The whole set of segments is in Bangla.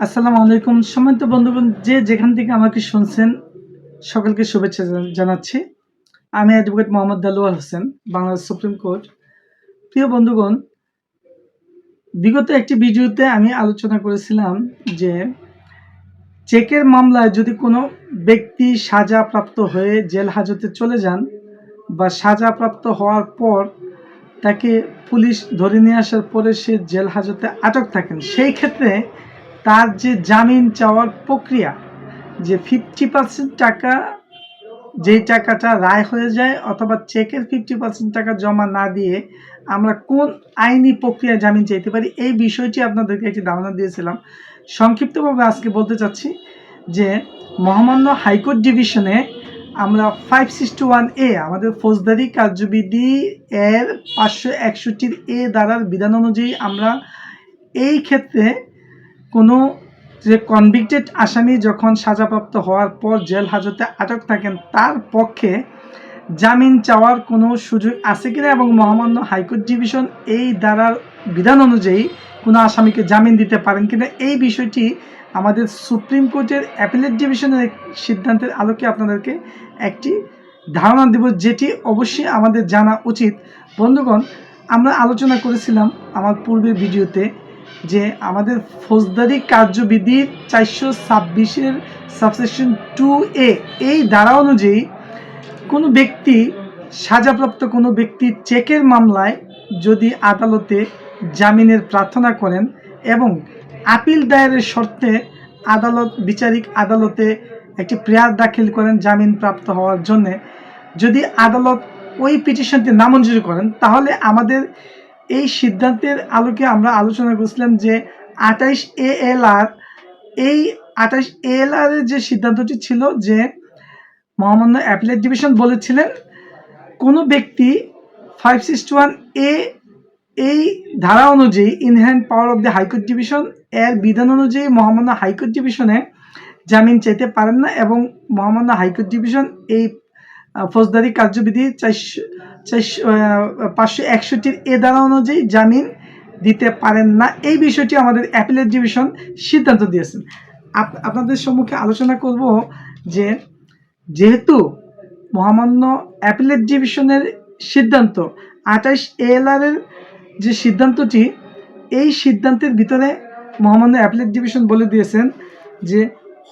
আসসালামু আলাইকুম। সম্মানিত বন্ধুগণ, যে যেখান থেকে আমাকে শুনছেন, সকলকে শুভেচ্ছা জান- জানাচ্ছি। আমি advocate Mohammad Daluar Hossain Bangladesh supreme court. প্রিয় বন্ধুগণ, বিগত একটি ভিডিওতে আমি আলোচনা করেছিলাম যে চেকের মামলায় যদি কোনো ব্যক্তি সাজাপ্রাপ্ত হয়ে জেল হাজতে চলে যান বা সাজাপ্রাপ্ত হওয়ার পর তাকে পুলিশ ধরে নিয়ে আসার পরে সে জেল হাজতে আটক থাকেন, সেই ক্ষেত্রে তার যে জামিন চাওয়ার প্রক্রিয়া, যে ফিফটি পার্সেন্ট টাকা যেই টাকাটা রায় হয়ে যায় অথবা চেকের ফিফটি পার্সেন্ট টাকা জমা না দিয়ে আমরা কোন আইনি প্রক্রিয়া জামিন চাইতে পারি, এই বিষয়টি আপনাদেরকে একটি ধারণা দিয়েছিলাম। সংক্ষিপ্তভাবে আজকে বলতে চাচ্ছি যে মহামান্য হাইকোর্ট ডিভিশনে আমরা ফাইভ সিক্সটি ওয়ান এ আমাদের ফৌজদারি কার্যবিধি এর পাঁচশো একষট্টির এ দ্বারার বিধান অনুযায়ী আমরা এই ক্ষেত্রে কোনো যে কনভিক্টেড আসামি যখন সাজাপ্রাপ্ত হওয়ার পর জেল হাজতে আটক থাকেন, তার পক্ষে জামিন চাওয়ার কোনো সুযোগ আছে কিনা এবং মহামান্য হাইকোর্ট ডিভিশন এই দ্বারার বিধান অনুযায়ী কোনো আসামিকে জামিন দিতে পারেন কিনা এই বিষয়টি আমাদের সুপ্রিম কোর্টের অ্যাপিলেট ডিভিশনের সিদ্ধান্তের আলোকে আপনাদেরকে একটি ধারণা দেব, যেটি অবশ্যই আমাদের জানা উচিত। বন্ধুগণ, আমরা আলোচনা করেছিলাম আমার পূর্বের ভিডিওতে যে আমাদের ফৌজদারি কার্যবিধির চারশো ছাব্বিশের সাবসেকশন টু এ এই ধারা অনুযায়ী কোনো ব্যক্তি, সাজাপ্রাপ্ত কোনো ব্যক্তি চেকের মামলায় যদি আদালতে জামিনের প্রার্থনা করেন এবং আপিল দায়েরের শর্তে আদালত, বিচারিক আদালতে একটি প্রেয়ার দাখিল করেন জামিন প্রাপ্ত হওয়ার জন্যে, যদি আদালত ওই পিটিশনটি নামঞ্জুর করেন, তাহলে আমাদের এই সিদ্ধান্তের আলোকে আমরা আলোচনা করছিলাম যে আঠাইশ এ এল আর এই আঠাইশ এ এল আর যে সিদ্ধান্তটি ছিল যে মহামান্য অ্যাপিলেট ডিভিশন বলেছিলেন, কোনো ব্যক্তি ফাইভ সিক্সটি ওয়ান এ এই ধারা অনুযায়ী inherent power of the High Court division এর বিধান অনুযায়ী মহামান্য হাইকোর্ট ডিভিশনে জামিন চাইতে পারেন না এবং মহামান্য হাইকোর্ট ডিভিশন এই ফৌজদারি কার্যবিধি চারশো পাঁচশো একষট্টির এ ধারা অনুযায়ী জামিন দিতে পারেন না। এই বিষয়টি আমাদের অ্যাপিলেট ডিভিশন সিদ্ধান্ত দিয়েছেন আপ- আপনাদের সম্মুখে আলোচনা করব যে যেহেতু মহামান্য অ্যাপিলেট ডিভিশনের সিদ্ধান্ত আঠাইশ এএলআর এর যে সিদ্ধান্তটি, এই সিদ্ধান্তের ভিতরে মহামান্য অ্যাপিলেট ডিভিশন বলে দিয়েছেন যে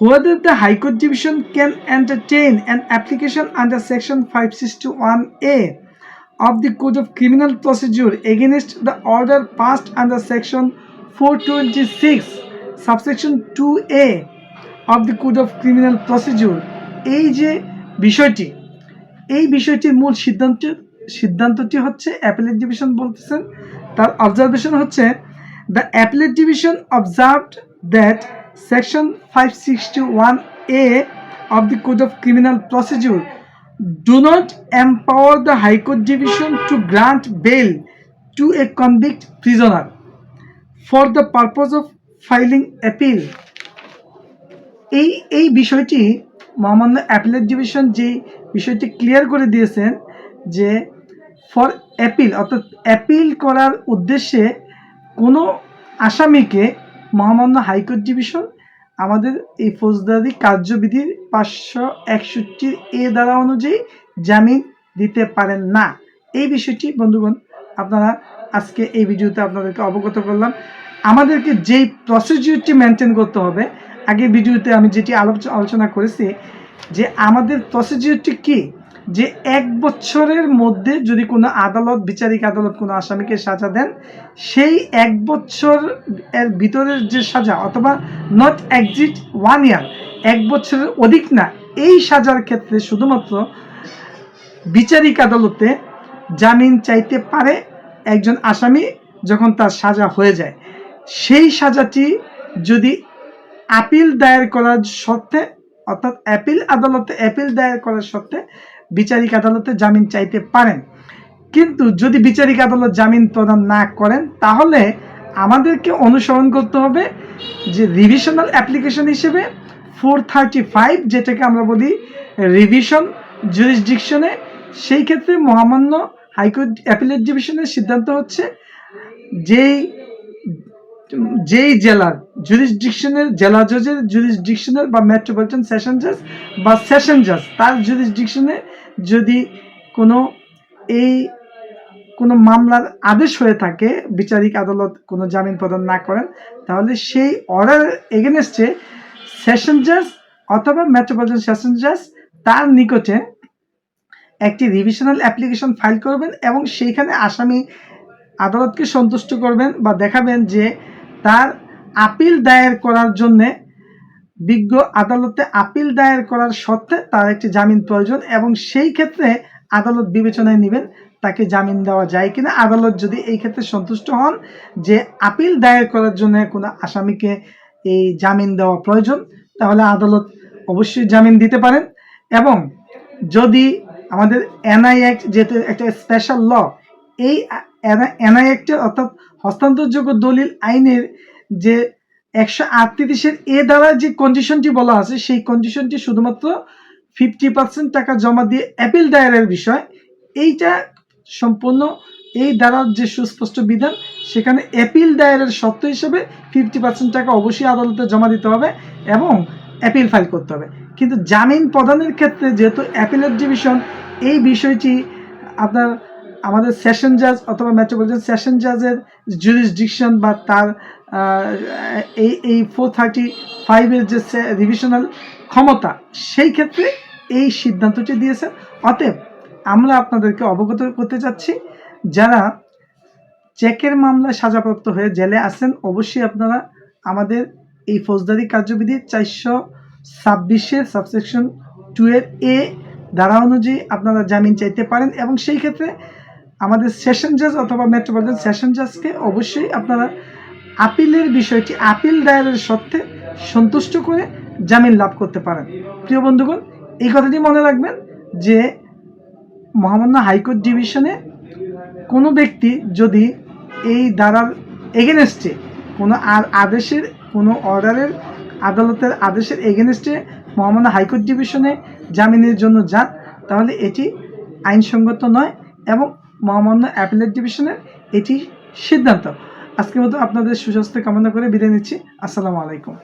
whether the High Court Division can entertain an application under Section 561A of the Code of Criminal Procedure against the order passed under Section 426, subsection 2A of the Code of Criminal Procedure এই যে বিষয়টি এই বিষয়টির মূল সিদ্ধান্ত সিদ্ধান্তটি হচ্ছে অ্যাপিলেট ডিভিশন বলতেছেন তার অবজারভেশন হচ্ছে the appellate division observed that section five sixty one A of the code of criminal procedure do not empower the High Court Division to grant bail to a convict prisoner for the of filing appeal. এই এই বিষয়টি মহামান্য অ্যাপিলেট ডিভিশন যে বিষয়টি ক্লিয়ার করে দিয়েছেন যে ফর অ্যাপিল, অর্থাৎ অ্যাপিল করার উদ্দেশ্যে কোনো আসামিকে মহামান্য হাইকোর্ট ডিভিশন আমাদের এই ফৌজদারি কার্যবিধির পাঁচশো একষট্টির এ দ্বারা অনুযায়ী জামিন দিতে পারেন না। এই বিষয়টি, বন্ধুগণ, আপনারা আজকে এই ভিডিওতে আপনাদেরকে অবগত করলাম। আমাদেরকে যেই প্রসিডিউরটি মেনটেন করতে হবে, আগের ভিডিওতে আমি যেটি আলোচ- আলোচনা করেছি যে আমাদের প্রসিডিউরটি কি? যে এক বছরের মধ্যে যদি কোনো আদালত, বিচারিক আদালত কোনো আসামিকে সাজা দেন, সেই এক বছর এর ভিতরের যে সাজা অথবা নট এক্সিট ওয়ান ইয়ার এক বছরের অধিক না, এই সাজার ক্ষেত্রে শুধুমাত্র বিচারিক আদালতে জামিন চাইতে পারে একজন আসামি যখন তার সাজা হয়ে যায়। সেই সাজাটি যদি আপিল দায়ের করার সত্ত্বে, অর্থাৎ অ্যাপিল আদালতে অ্যাপিল দায়ের করার সত্ত্বে বিচারিক আদালতে জামিন চাইতে পারেন। কিন্তু যদি বিচারিক আদালত জামিন প্রদান না করেন, তাহলে আমাদেরকে অনুসরণ করতে হবে যে রিভিশনাল অ্যাপ্লিকেশন হিসেবে ফোর থার্টি ফাইভ যেটাকে আমরা বলি রিভিশন জুরিসডিকশনে সেই ক্ষেত্রে মহামান্য হাইকোর্ট অ্যাপিলেট ডিভিশনের সিদ্ধান্ত হচ্ছে যেই যেই জেলার জুরিসডিকশনের জেলা জজের জুরিসডিকশনের বা মেট্রোপলিটন সেশন জাজ বা সেশন জাজ তার জুরিসডিকশনে যদি কোনো এই কোনো মামলার আদেশ হয়ে থাকে, বিচারিক আদালত কোনো জামিন প্রদান না করেন, তাহলে সেই অর্ডার এগেনস্টে সেশন জাজ অথবা মেট্রোপলিটন সেশন জাজ তার নিকটে একটি রিভিশনাল অ্যাপ্লিকেশন ফাইল করবেন এবং সেইখানে আসামি আদালতকে সন্তুষ্ট করবেন বা দেখাবেন যে তার আপিল দায়ের করার জন্যে বিজ্ঞ আদালতে আপিল দায়ের করার সত্ত্বে তার একটি জামিন প্রয়োজন এবং সেই ক্ষেত্রে আদালত বিবেচনায় নেবেন তাকে জামিন দেওয়া যায় কিনা। আদালত যদি এই ক্ষেত্রে সন্তুষ্ট হন যে আপিল দায়ের করার জন্য কোনো আসামিকে এই জামিন দেওয়া প্রয়োজন, তাহলে আদালত অবশ্যই জামিন দিতে পারেন। এবং যদি আমাদের এনআই অ্যাক্ট যেহেতু একটা স্পেশাল ল এই অ্যাক্টের অর্থাৎ হস্তান্তরযোগ্য দলিল আইনের যে একশো আটত্রিশের এ দ্বারা যে কন্ডিশনটি বলা আছে, সেই কন্ডিশনটি শুধুমাত্র ফিফটি পার্সেন্ট টাকা জমা দিয়ে অ্যাপিল দায়েরের বিষয়। এইটা সম্পূর্ণ এই দ্বারা যে সুস্পষ্ট বিধান, সেখানে অ্যাপিল দায়েরের শর্ত হিসেবে ফিফটি পার্সেন্ট টাকা অবশ্যই আদালতে জমা দিতে হবে এবং অ্যাপিল ফাইল করতে হবে। কিন্তু জামিন প্রদানের ক্ষেত্রে যেহেতু অ্যাপিলেট ডিভিশন এই বিষয়টি আপনার আমাদের সেশন জাজ অথবা মেট্রোপলিটন সেশন জাজের জুরিসডিকশন বা তার এই এই ফোর থার্টি ফাইভের যে রিভিশনাল ক্ষমতা, সেই ক্ষেত্রে এই সিদ্ধান্তটি দিয়েছেন। অতএব আমরা আপনাদেরকে অবগত করতে চাচ্ছি, যারা চেকের মামলায় সাজাপ্রাপ্ত হয়ে জেলে আছেন, অবশ্যই আপনারা আমাদের এই ফৌজদারি কার্যবিধি চারশো ছাব্বিশের সাবসেকশন টু এর এ ধারা অনুযায়ী আপনারা জামিন চাইতে পারেন এবং সেই ক্ষেত্রে আমাদের সেশন জাজ অথবা মেট্রোপলিটন সেশন জাজকে অবশ্যই আপনারা আপিলের বিষয়টি আপিল দায়েরের সত্ত্বে সন্তুষ্ট করে জামিন লাভ করতে পারেন। প্রিয় বন্ধুগণ, এই কথাটি মনে রাখবেন যে মহামান্য হাইকোর্ট ডিভিশনে কোনো ব্যক্তি যদি এই দ্বারার এগেনস্টে কোনো আর আদেশের, কোনো অর্ডারের আদালতের আদেশের এগেনস্টে মহামান্য হাইকোর্ট ডিভিশনে জামিনের জন্য যান, তাহলে এটি আইনসঙ্গত নয় এবং মহামান্য অ্যাপিলেট ডিভিশনের এটি সিদ্ধান্ত। আজকের মতো আপনাদের সুস্বাস্থ্য কামনা করে বিদায় নিচ্ছি। আসসালামু আলাইকুম।